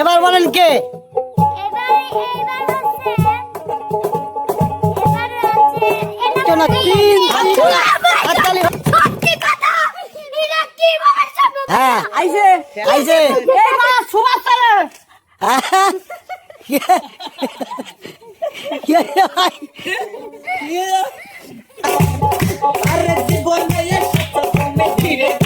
এবার বলেন কে? এবার এবার হচ্ছে এবার হচ্ছে এটা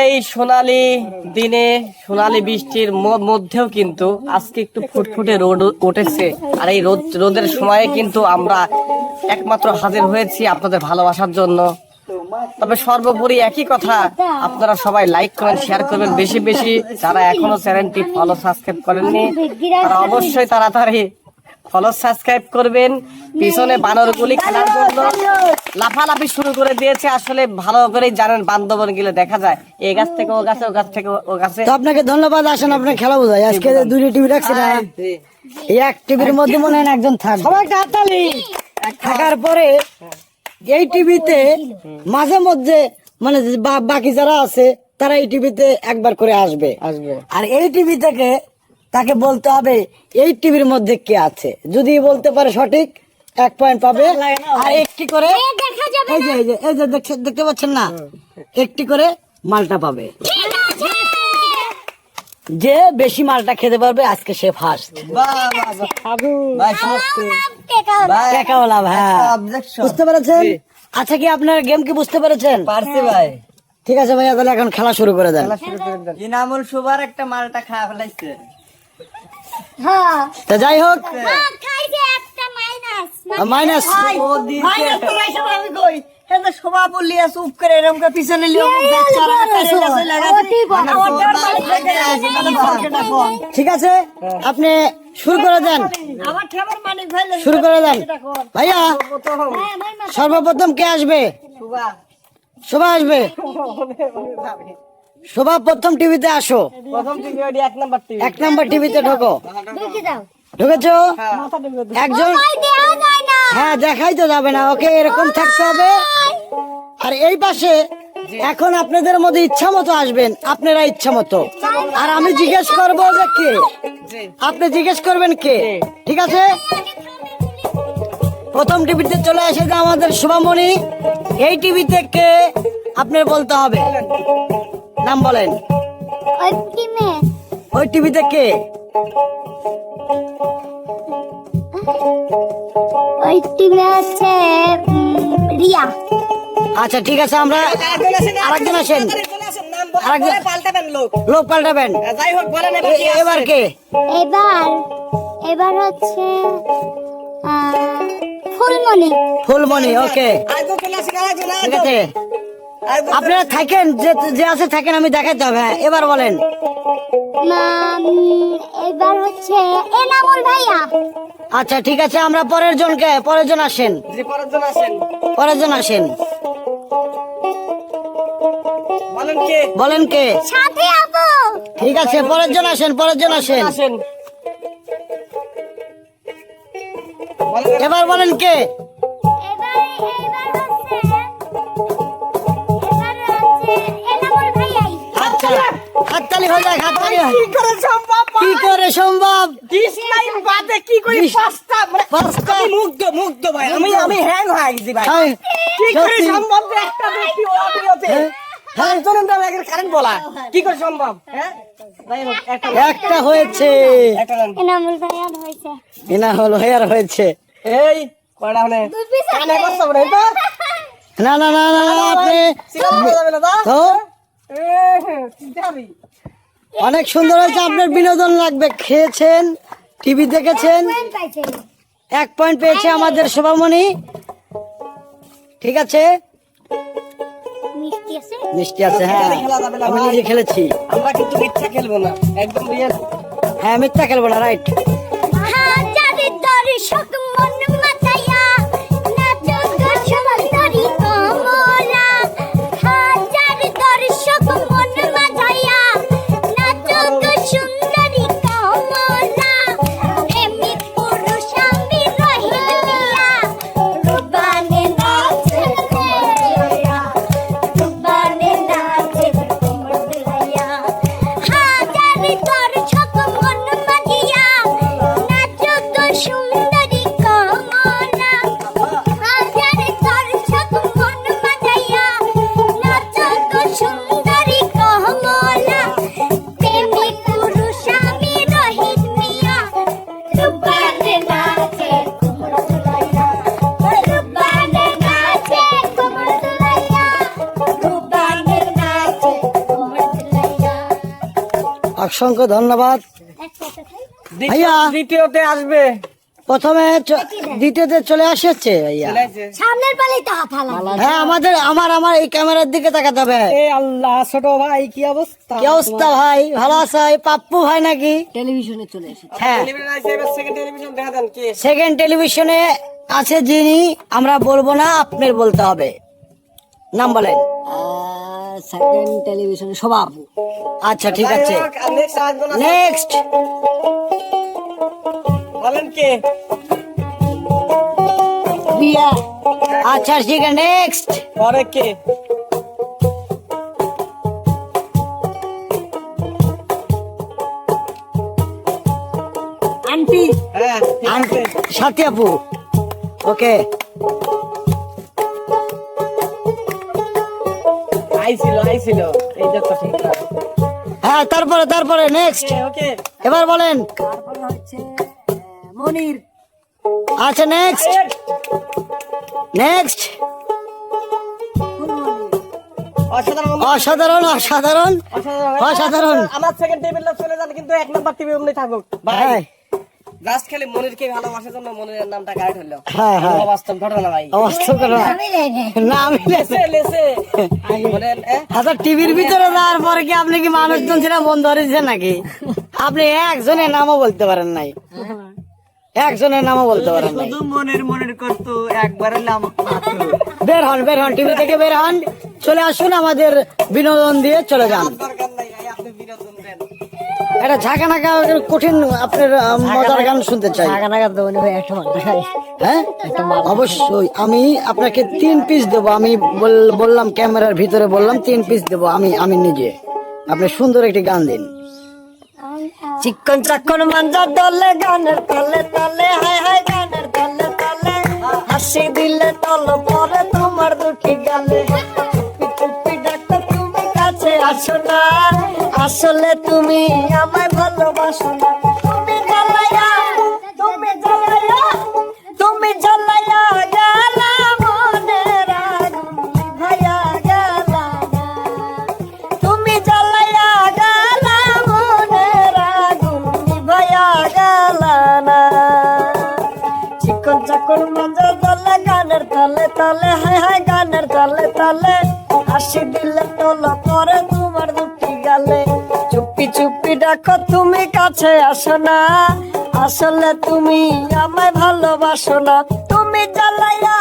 এই সোনালি দিনে, সোনালি বৃষ্টির মধ্যেও কিন্তু আজকে একটু ফুটফুটে রোদ উঠেছে। আর এই রোদ রোদের সময়ে কিন্তু আমরা একমাত্র হাজির হয়েছি আপনাদের ভালোবাসার জন্য। তবে সর্বোপরি একই কথা, আপনারা সবাই লাইক করবেন শেয়ার করবেন। বেশি বেশি যারা এখনও চ্যানেলটি ফলো সাবস্ক্রাইব করেননি, তারা অবশ্যই তাড়াতাড়ি ফলো সাবস্ক্রাইব করবেন। পিছনে বানরগুলি খেলার জন্য লাফালাফি শুরু করে দিয়েছে। আসলে ভালো করেই জানেন বান্ধবন গেলে দেখা যায়। এই গাছ থেকে ও গাছে ও গাছ থেকে ও- গাছে। তো আপনাকে ধন্যবাদ আসেন আপনার খেলা বোঝাই। আজকে দুটি টিভি রাখছি না এই এক টিভির মধ্যে মনে হয় একজন থাক। সবাই হাততালি। থাকার পরে এই টিভিতে মাঝে মধ্যে মানে বাকি যারা আছে তারা এই টিভিতে একবার করে আসবে। আসবে। আর এই টিভি থেকে তাকে বলতে হবে এই টিভির মধ্যে কে আছে? যদি বলতে পারে সঠিক এক পয়েন্ট পাবে। আর একটি করে এই যে এই যে এই যে দেখছে- দেখতে পাচ্ছেন না? একটি করে মালটা পাবে। যে বেশি মালটা খেতে পারবে আজকে সে ফার্স্ট ভাই বুঝতে পেরেছেন? আচ্ছা কি আপনার গেম কি বুঝতে পেরেছেন? পারছি ভাই। ঠিক আছে ভাইয়া তাহলে এখন খেলা শুরু করে দেন। ইনামুল সুবার একটা মালটা খাওয়া ফেলাইছে। হ্যাঁ। তো যাই হোক। মা খাইছে একটা মাইনাস দিছে শোভা বললি চুপ করে এরকম পিছনে ঠিক আছে আপনি শুরু করে দেন। শুরু করে দেন। ভাইয়া সর্বপ্রথম কে আসবে? শোভা। আসবে। শোভা প্রথম টিভিতে আসো। প্রথম এক নাম্বার টিভি। এক নম্বর টিভিতে ঢোকো। ঢুকেছো? একজন ওই দেওয়া যায় না। হ্যাঁ দেখাই তো যাবে না। ওকে এরকম থাকতে হবে। আর এই পাশে এখন আপনাদের মধ্যে ইচ্ছা মতো আসবেন। আপনারা ইচ্ছা মতো। আর আমি জিজ্ঞেস করব যে কে? আপনি জিজ্ঞেস করবেন কে? ঠিক আছে? প্রথম টিভিতে চলে আসে যে আমাদের শুভমণি। এই টিভিতে কে? আপনার বলতে হবে। নাম বলেন। ওই টিমে। ওই টিভিতে কে? ওই টিমে উম, রিয়া। আচ্ছা ঠিক আছে আমরা আরেকজন আসেন। আরেকজন লোক। লোক পাল্টাবেন। যাই হোক বলেন এবার কে এবার এবার হচ্ছে ফুলমণি। ফুলমণি ওকে। ঠিক আছে। আপনারা থাকেন যে যে আছে থাকেন আমি দেখাতে হবে। হ্যাঁ এবার বলেন। এবার হচ্ছে এনামুল ভাইয়া। আচ্ছা ঠিক আছে আমরা পরের জনকে পরের জন আসেন। পরের জন আসেন। পরের জন আসেন। বলেন কে? বলেন কে? সাথে আপু। ঠিক আছে পরের জন আসেন পরের জন আসেন। আসেন। এবার বলেন কে? হাততালি হয়ে যাক হাততালি কি করে সম্ভব কি করে সম্ভব? ডিসলাইক বাদে কি করি পাঁচটা মানে পাঁচটা? আমি মুগ্ধ মুগ্ধ ভাই। আমি আমি হ্যাং হয়ে গেছি ভাই। হাই, কি করে সম্ভব যে একটা ব্যক্তি অপ্রিয়তে হ্যাঁ, হ্যাঁ। বলা। কি করে সম্ভব? হ্যাঁ? একটা একটা হয়েছে। একটা হয়েছে। এনা হলো হেয়ার হয়েছে। এই কয়টা হলে? কানে কষ্ট না না না না আপনি তো। অনেক সুন্দর হয়েছে। আপনার বিনোদন লাগবে। খেয়েছেন টিভি দেখেছেন। এক পয়েন্ট পেয়েছে আমাদের শোভামণি। ঠিক আছে? মিষ্টি আছে? হ্যাঁ। আমি নিজে খেলেছি। আমরা কিন্তু ইচ্ছা খেলব না। একদম রিয়েল হ্যাঁ মিথ্যা খেলব না রাইট অসংখ্য ধন্যবাদ। ভাইয়া। দ্বিতীয়তে আসবে। প্রথমে চ- দ্বিতীয়তে চলে আসছে ভাইয়া। সামনের হ্যাঁ আমাদের আমার আমার এই ক্যামেরার দিকে তাকাতে হবে। এ আল্লাহ ছোট ভাই কি অবস্থা? কি অবস্থা ভাই? ভালো আছো? এই পাপ্পু ভাই নাকি? টেলিভিশনে চলে এসেছে। হ্যাঁ। টেলিভিশন আছে এবার সেকেন্ড টেলিভিশন দেখা দেন কে। সেকেন্ড টেলিভিশনে আছে যিনি আমরা বলব না আপনার বলতে হবে। নাম বলেন। সেকেন্ড টেলিভিশনে সবাবু আচ্ছা ঠিক আছে। নেক্সট বলেন কে? রিয়া। আচ্ছা ঠিক আছে নেক্সট পরে কে? আন্টি। হ্যাঁ আছে। সাথী আপু। ওকে আইছিল আইছিল। এইটা তো ঠিক। আছে হ্যাঁ তারপরে তারপরে নেক্সট ওকে এবার বলেন। তারপরে হচ্ছে মনির। আচ্ছা নেক্সট নেক্সট অসাধারণ অসাধারণ অসাধারণ। অসাধারণ। আমার সেকেন্ড টেবিল চলে যান কিন্তু এক নাম্বার টিভি অমনি থাকুক। ভাই জাস্ট খালি মনিরকে ভালোবাসার জন্য মনিরের নামটা গাইড হলো হ্যাঁ, হ্যাঁ। বাস্তব ঘটনা ভাই। অবস্থা করো না। না আমি লেসে লেসে আচ্ছা টিভির ভিতরে যাওয়ার পরে কি আপনি কি মানুষজন বন্ধ হয়েছেন নাকি? আপনি একজনের নামও বলতে পারেন নাই। একজনের নামও বলতে পারেন নাই। মনের মনের করতো একবার বের হন বের হন টিভি থেকে বের হন। চলে আসুন আমাদের বিনোদন দিয়ে চলে যান। দরকার নাই আপনি বিনোদন দেন। এটা ঝাঁকা নাকা কঠিন আপনার মজার গান শুনতে চাই। টাকা টাকা দেবো ভাই একটা হ্যাঁ? অবশ্যই। আমি আপনাকে তিন পিস দেবো। আমি বল- বললাম ক্যামেরার ভিতরে বললাম তিন পিস দেবো আমি আমি নিজে। আপনি সুন্দর একটি গান দিন। চিকন চাকন দলে গানের তলে তলে হায় হায় গানের তলে তলে হাসি দিলে তল পরে তোমার দুটি গালে। চুপি চুপি ডাক্তার তুমি কাছে আসো না। আসলে তুমি আমায় ভালোবাসো না। তুমি তুমি তুমি তুমি না চিকন গানের তলে তলে, হায় হায় গানের তলে তলে, হাসি দিলে তোলো করে তোমার দুটি গালে। ডাকো তুমি কাছে আসো না। আসলে তুমি আমায় ভালোবাসো না। তুমি জ্বালাইয়া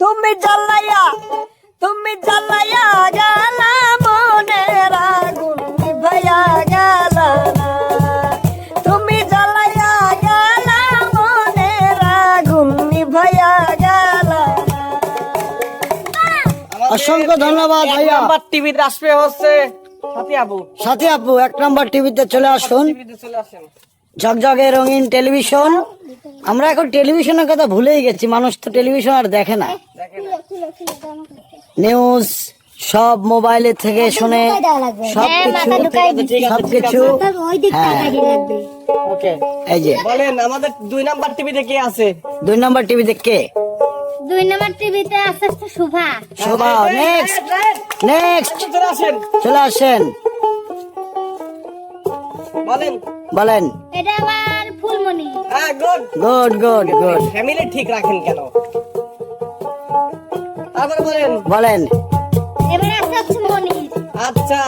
তুমি জ্বালাইয়া তুমি জ্বালাইয়া গেলা মনের আগুন নিভাইয়া গেলা না। তুমি জ্বালাইয়া গেলা মনের আগুন নিভাইয়া গেলা অসংখ্য ধন্যবাদ ভাইয়া। নাম্বার টিভিতে আসবে হচ্ছে। সাথী আপু এক নম্বর টিভিতে চলে আসুন। টিভিতে চলে আসেন। ঝকঝকে রঙিন টেলিভিশন। আমরা এখন টেলিভিশনের কথা ভুলেই গেছি মানুষ তো টেলিভিশন আর দেখে না। নিউজ সব মোবাইলে থেকে শুনে সব কিছু সব কিছু। হ্যাঁ। এই যে। বলেন আমাদের দুই নাম্বার টিভিতে কে আছে? দুই নম্বর টিভিতে কে? দুই নম্বর টিভিতে আস্তে আস্তে শুভা। শোভা নেক্সট নেক্সট চলে আসেন। চলে আসেন। বলেন। বলেন। এটা আমার ফুলমণি। হ্যাঁ good. Good good good. Family ঠিক রাখেন কেন? তারপরে বলেন। বলেন। এবার আস্তে আস্তে মনির আচ্ছা।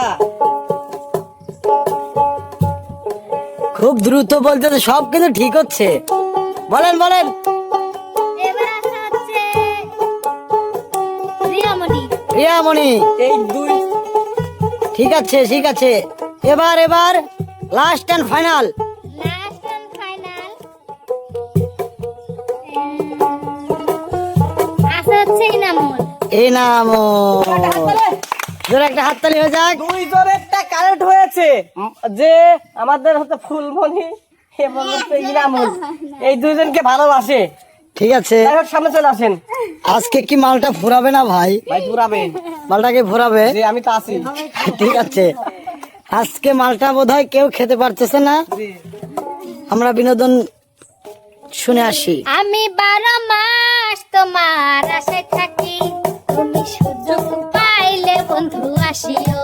খুব দ্রুত বলতে তো সব কিন্তু ঠিক হচ্ছে। বলেন বলেন। রিয়ামণি রিয়ামণি এই দুই। ঠিক আছে ঠিক আছে। এবার এবার লাস্ট এন্ড ফাইনাল এই নাম জোরে একটা হাততালি হয়ে যাক। দুইজন একটা কারেক্ট হয়েছে। যে আমাদের হচ্ছে ফুলমণি এবং হচ্ছে ইনামুল। এই দুইজনকে ভালোবাসে। ঠিক আছে। সামনে চলে আসেন। আজকে কি মালটা ফুরাবে না ভাই? ভাই পুরাবে মালটাকে ফুরাবে আমি তো আছি। ঠিক আছে। আজকে মালটা বোধ হয় কেউ খেতে পারতেছে না। আমরা বিনোদন শুনে আসি। আমি বারো মাস তোমার আশায় থাকি। তুমি সুযোগ পাইলে বন্ধু আসিও।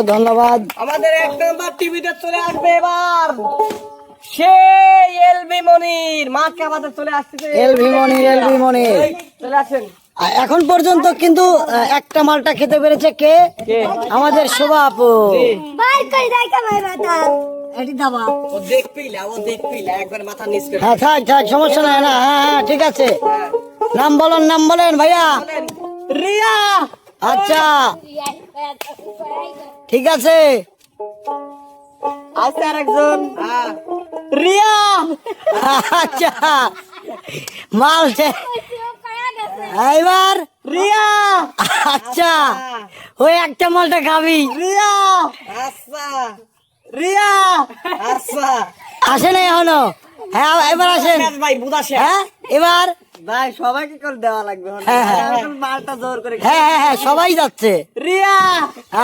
অসংখ্য ধন্যবাদ। আমাদের এক নম্বর টিভিতে চলে আসবে এবার। সেই এলবি মনির মাকে আমাদের চলে আসতেছে। এল ভিমনি এল ভিমনি এই, চলে আসেন। এখন পর্যন্ত কিন্তু একটা মালটা খেতে পেরেছে কে? আমাদের শোভা আপু। হ্যাঁ থাক থাক সমস্যা নাই না। হ্যাঁ হ্যাঁ ঠিক আছে। নাম বলেন নাম বলেন ভাইয়া। রিয়া! আচ্ছা। ঠিক আছে। আছে আরেকজন। হ্যাঁ। রিয়া! আচ্ছা। মাল এবার রিয়া! আচ্ছা। ওই একটা মালটা খাবি। রিয়া! আচ্ছা। রিয়া! আচ্ছা। আসে নাই এখনও। হ্যাঁ এবার আসেন। ভাই বুদাসে হ্যাঁ এবার ভাই সবাইকে করে দেওয়া লাগবে হ্যাঁ, হ্যাঁ। মালটা জোর করে হ্যাঁ হ্যাঁ হ্যাঁ সবাই যাচ্ছে। রিয়া!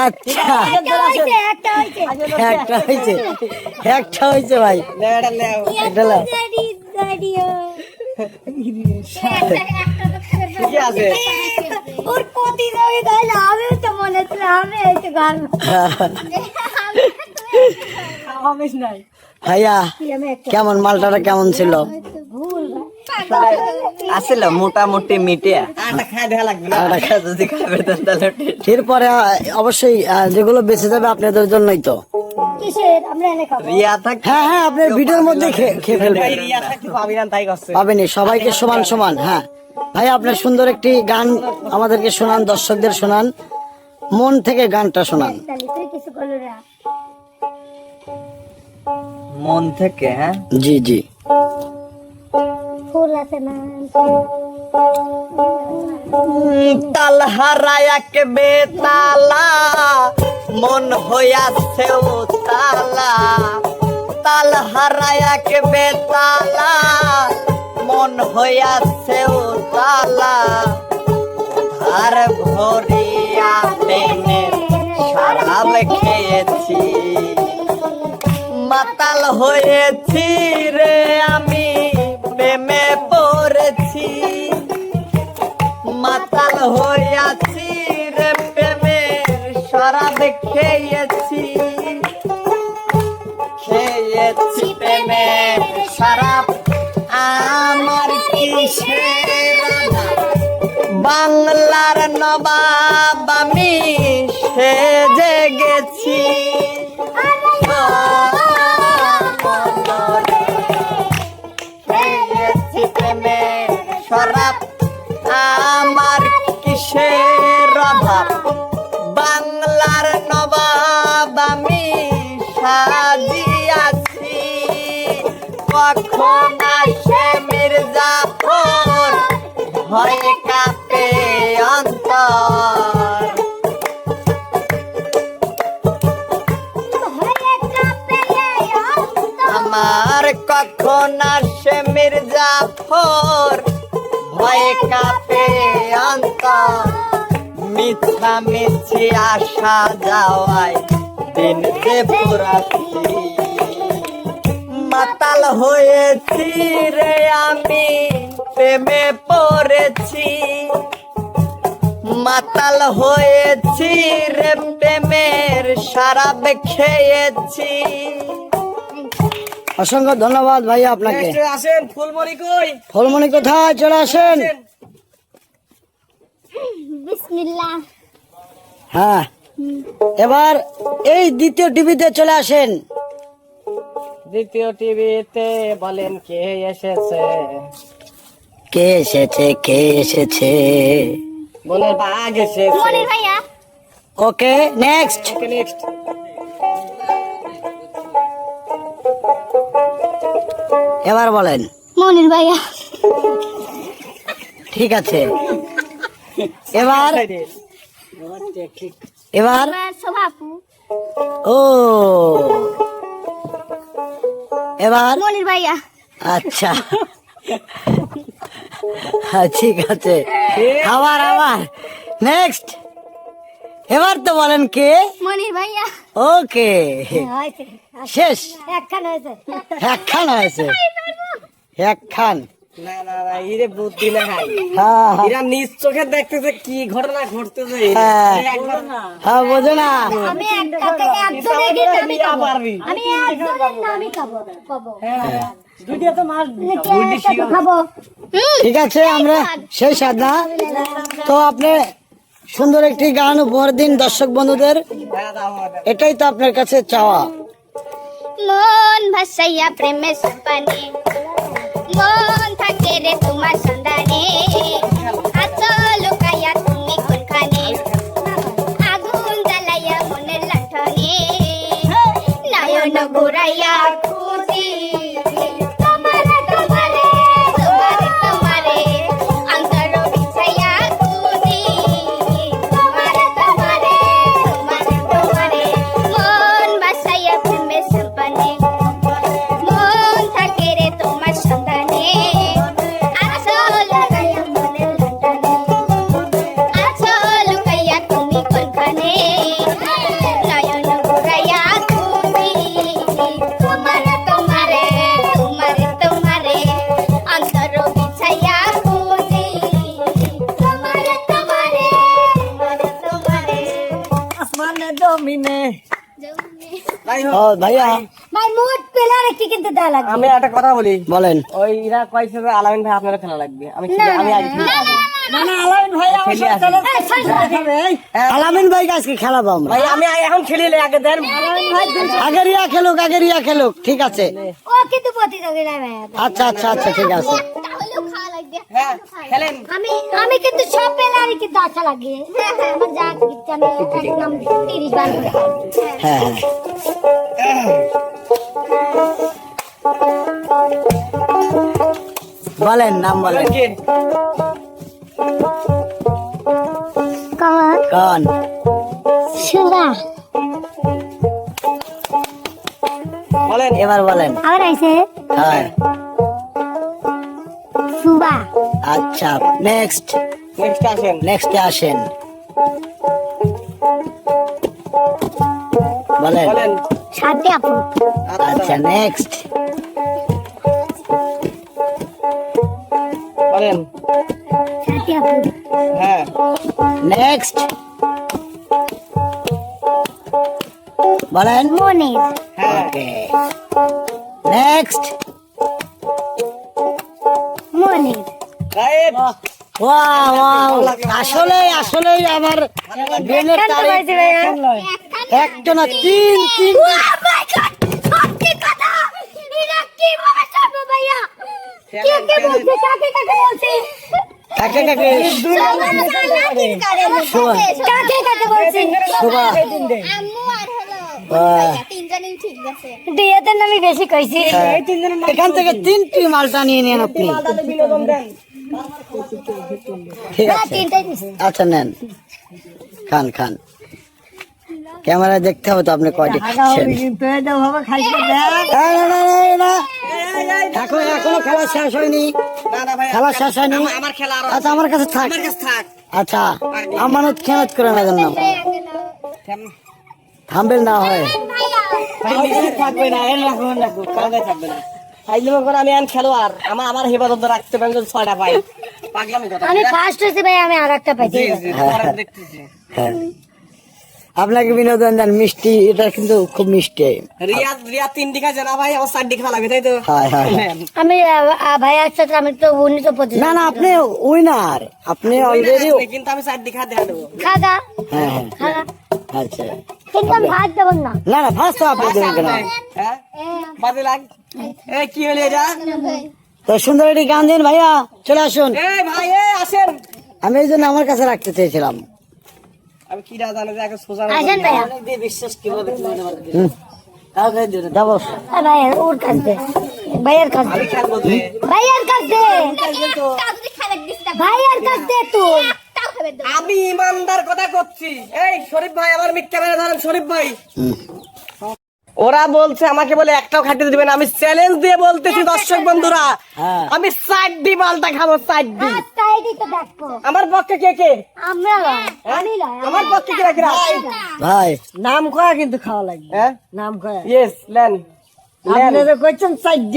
আচ্ছা। একটা হইছে একটা হইছে একটা হয়েছে। একটা হয়েছে ভাই। এটা ভাইয়া কেমন মালটাটা কেমন ছিল? আসলে মোটামুটি মিটিয়া। যদি খাবে তাহলে এরপরে অবশ্যই যেগুলো বেঁচে যাবে আপনাদের জন্যই তো। কিসের? আমরা এনে খাব। রিয়া থাক হ্যাঁ হ্যাঁ আপনার ভিডিওর মধ্যে খেয়ে ফেলবেন। রিয়া থাকতে পাবি না পাবেনি সবাইকে সমান সমান হ্যাঁ। ভাই আপনার সুন্দর একটি গান আমাদেরকে শোনান দর্শকদের শোনান মন থেকে গানটা শোনান। তাহলে তুই কিছু করল না মন থেকে হ্যাঁ? জি জি। ফুল আছে না মন হইয়াছে ও তালা তাল হারায়াক বেতালা, মন হইয়াছে ও তালা ধার ভরিয়া প্রেমে শরাব খেয়েছি। মাতাল হয়েছি রে আমি। হইয়াছি রে প্রেমের শরাব খেয়েছি খেয়েছি প্রেমের শরাব আমার কিসের? বাংলার নবাব আমি সেজে গেছি খেয়েছি প্রেমের শরাব কখন আসে মির্জাফর ভয়ে কাঁপে অন্তর। আমার কখন আসে মির্জাফর ভয়ে কাঁপে অন্তর। মিথ্যা মিছি আসা যাওয়ায় দিন যে পুরাছি মাতাল হয়েছি রে আমি প্রেমে পড়েছি। মাতাল হয়েছি রে প্রেমের সারাপ খেয়েছি। অসংখ্য ধন্যবাদ ভাইয়া আপনাকে। আসেন ফুলমণি কই? ফলমণি কোথায়? চলে আসেন। হ্যাঁ। এবার এই দ্বিতীয় টিভিতে চলে আসেন। দ্বিতীয় টিভিতে বলেন কে এসেছে? কে এসেছে? কে এসেছে? বলে বাঘ এসেছে। মনির ভাইয়া। Okay next. নেক্সট। এবার বলেন। মনির ভাইয়া। ঠিক আছে। এবার এবার ও। এবার? মনির ভাইয়া। আচ্ছা। হ্যাঁ, ঠিক আছে। আবার আবার নেক্সট এবার তো বলেন কে? মনির ভাইয়া। ওকে। শেষ। একখান হয়েছে। একখান হয়েছে। একখান। না না না ইরে বুদ্ধি না ভাই। হ্যাঁ। হ্যাঁ, এরা নিজ চোখে দেখতেছে কি ঘটনা ঘটতেছে। হ্যাঁ। হ্যাঁ বোঝো না। আমি একটা থেকে একজনের নামই খাব? আমি একজনের নামই খাব খাব। দুইটা তো মাস কে একটা তো খাব। ঠিক আছে আমরা সেই সাধনা। তো আপনি সুন্দর একটি গান উপহার দিন দর্শক বন্ধুদের। এটাই তো আপনার কাছে চাওয়া। মন ভাসাইয়া প্রেমে সপানে মন থাকে রে তোমার সন্ধানে। আছো লুকাইয়া তুমি কোনখানে? আগুন জ্বালাইয়া মনের লাঠনে নয়ন ঘুরাইয়া ভাইয়া। ভাই মোট পেলার একটি কিন্তু দেওয়া লাগবে। আমি একটা কথা বলি। বলেন। ওই ইরা যে আলামিন ভাই আপনারা খেলা লাগবে। আমি খেলি- আমি আগে খেলি। খেলি আসি। আলামিন ভাই আজকে খেলাবো আমরা। ভাই আমি এখন খেলিলে আগে দেন। আগে রিয়া খেলুক আগে রিয়া খেলুক ঠিক আছে। ও কিন্তু প্রতিযোগিতা আচ্ছা আচ্ছা আচ্ছা ঠিক আছে। তাহলেও খাওয়া লাগবে। হ্যাঁ খেলেন। আমি আমি কিন্তু সব পেলারই কিন্তু আশা লাগে আমার যা ইচ্ছা আমি একদম তিরিশ বার হ্যাঁ হ্যাঁ। বলেন নাম বলেন। কন। সুবা বলেন। এবার বলেন। আবার আইছে। হ্যাঁ। সুবা। আচ্ছা নেক্সট নেক্সট আসেন। নেক্সটে আসেন। বলেন। বলেন। সাথে আপু। আচ্ছা নেক্সট বলেন। সাথে আপু। হ্যাঁ নেক্সট বলেন। মনির হ্যাঁ okay next Monir right wow wow আসলে আসলে আমার ব্রেনের তারিখ একটা না তিন তিন। কাকে কাকে কাকে কাকে? শোভা। আম্মু আর নামই বেশি কইছি। হ্যাঁ। এখান থেকে তিনটি মালটা নিয়ে নেন আপনি। ঠিক আছে। আচ্ছা নেন। খান খান। ক্যামেরা দেখতে হবে তো আপনি কয়টি। এখনও এখনও খেলা শেষ হয়নি। না না খেলা শেষ হয়নি। আমার আচ্ছা আমার কাছে থাক। আমার কাছে থাক। আচ্ছা আমানত খেয়ানত করে না জন্য থামবেল না হয়। থাকবে না রাখুন রাখুন থাকবে না। ফাইজলামি করে আমি এখন খেলোয়াড়। আমার আমার হেফাজত রাখতে পারেন যদি ছয়টা পাই। আমি ফার্স্ট হয়েছি ভাই আমি আর একটা জি, দেখতেছি। আপনাকে বিনোদন দেন মিষ্টি এটা কিন্তু খুব মিষ্টি। রিয়াদ রিয়াদ ভাই আমার তাই তো? হ্যাঁ হ্যাঁ আমি ভাই একসাথে আমি তো উনিশশো পঁচিশ না না আপনি উইনার আপনি অলরেডি কিন্তু আমি দেখা দেবো। খাগা হ্যাঁ হ্যাঁ। আচ্ছা। কিন্তু আমি ভাত দেবো না। না না ফার্স্ট তো আপনি দেবেন কেন হ্যাঁ? বাজে লাগ এ কি হলো এটা? তো সুন্দর একটি গান দিন ভাইয়া চলে আসুন। এই ভাই আসেন। আমি এই জন্য আমার কাছে রাখতে চেয়েছিলাম। আমি কি না জানি যে আগে সোজা আসেন ভাইয়া। বিশ্বাস কীভাবে আহ, ভাই ওর কাছ দে। ভাইয়ের কাছ দে। আমি ভাইয়ের কাছ দে। ভাইয়ের কাছ দে তুই আমি ইমানদার কথা করছি। এই শরীফ ভাই আমার মিথ্যা ক্যামেরা ধরেন শরীফ ভাই। ওরা বলছে আমাকে বলে একটাও খাটিয়ে দিবেন আমি চ্যালেঞ্জ দিয়ে বলতেছি দর্শক বন্ধুরা। হ্যাঁ। আমি সাইডি মালটা খাব সাইডি আমার পক্ষে কে কে? আমরা পক্ষে কে রাখি? ভাই। নাম কয়া কিন্তু খাওয়া লাগবে। হ্যাঁ? নাম কয়া। ইয়েস লেন। আপনি যে কইছেন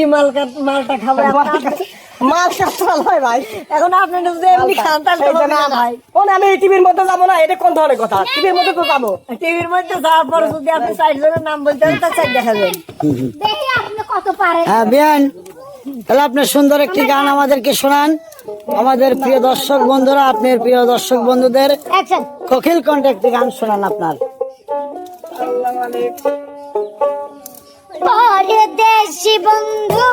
মাল মালটা খাবে মাল হয় ভাই। এখন আপনি যদি এমনি খান তাহলে এই তো যে হবে না না ভাই ও আমি টিভির মধ্যে যাব না এটা কোন ধরনের কথা? টিভির মধ্যে তো যাব। টিভির মধ্যে যাওয়ার পর যদি আপনি জনের নাম বলতে পারেন তা চার দেখাবেন দেখি আপনি কত পারেন। হ্যাঁ বিয়ান তাহলে আপনি সুন্দর একটি গান আমাদেরকে শোনান। আমাদের প্রিয় দর্শক বন্ধুরা আপনার প্রিয় দর্শক বন্ধুদের কোকিল কণ্ঠে একটি গান শোনান আপনার। পরদেশি বন্ধু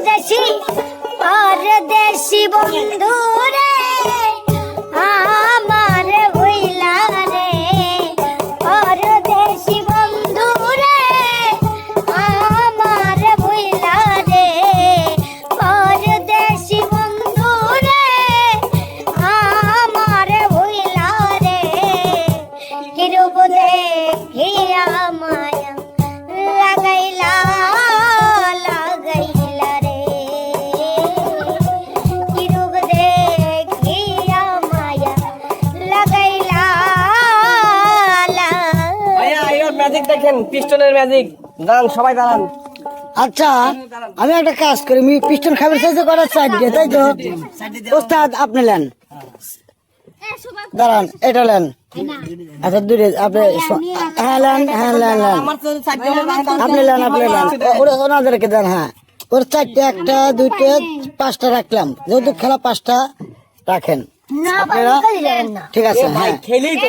বিনদেশি পরদেশি বন্ধু রে পিস্টনের ম্যাজিক দাঁড়ান সবাই দাঁড়ান। আচ্ছা আমি একটা কাজ করি, আমি পিস্টন খাবার সাইজে করার সাইড দিয়ে, তাই তো? ওস্তাদ, আপনি নেন। দাঁড়ান, এটা নেন। আচ্ছা দূরে, আপনি হ্যাঁ নেন হ্যাঁ নেন নেন। আপনি নেন আপনি নেন। ওনাদেরকে দেন হ্যাঁ। ওর চারটে, একটা, দুইটা, পাঁচটা রাখলাম। যেহেতু খেলা পাঁচটা রাখেন। ঠিক আছে হ্যাঁ। খেলেই তো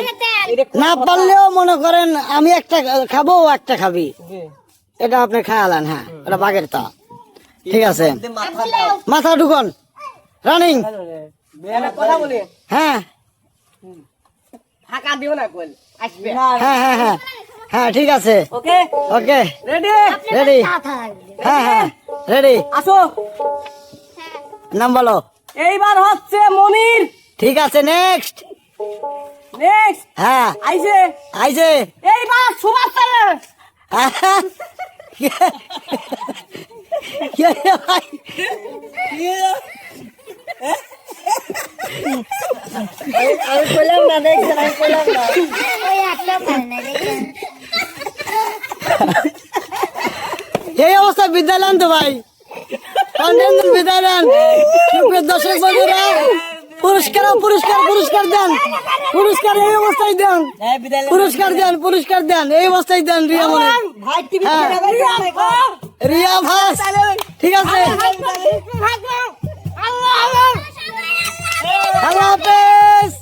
এটা না পারলেও মনে করেন আমি একটা খাব একটা খাবি। এটা আপনি খায়ালেন হ্যাঁ। এটা বাঘের তা। ঠিক আছে। মাথা ঢুকন। রানিং। একটা কথা বলি। হ্যাঁ। ফাঁকা দিও না কোন আসবে। হ্যাঁ হ্যাঁ হ্যাঁ হ্যাঁ। ঠিক আছে। ওকে? ওকে। রেডি? রেডি। হ্যাঁ হ্যাঁ। রেডি? আসো। নাম বলো। এইবার হচ্ছে মনির। ঠিক আছে নেক্সট নেক্সট হ্যাঁ। আইছে আইছে এইবার সুভাষ স্যার? আমি না দেখছেন আমি না। ওই একটা এই অবস্থা বিদ্যালয় তো ভাই। কন্টেন্ট বিদ্যালয়। দর্শক বন্ধুরা পুরস্কার পুরস্কার পুরস্কার দেন পুরস্কার এই অবস্থায় দেন পুরস্কার দেন পুরস্কার দেন এই অবস্থায় দেন রিয়া মনে রিয়া ভাস ঠিক আছে আল্লাহ হাফেজ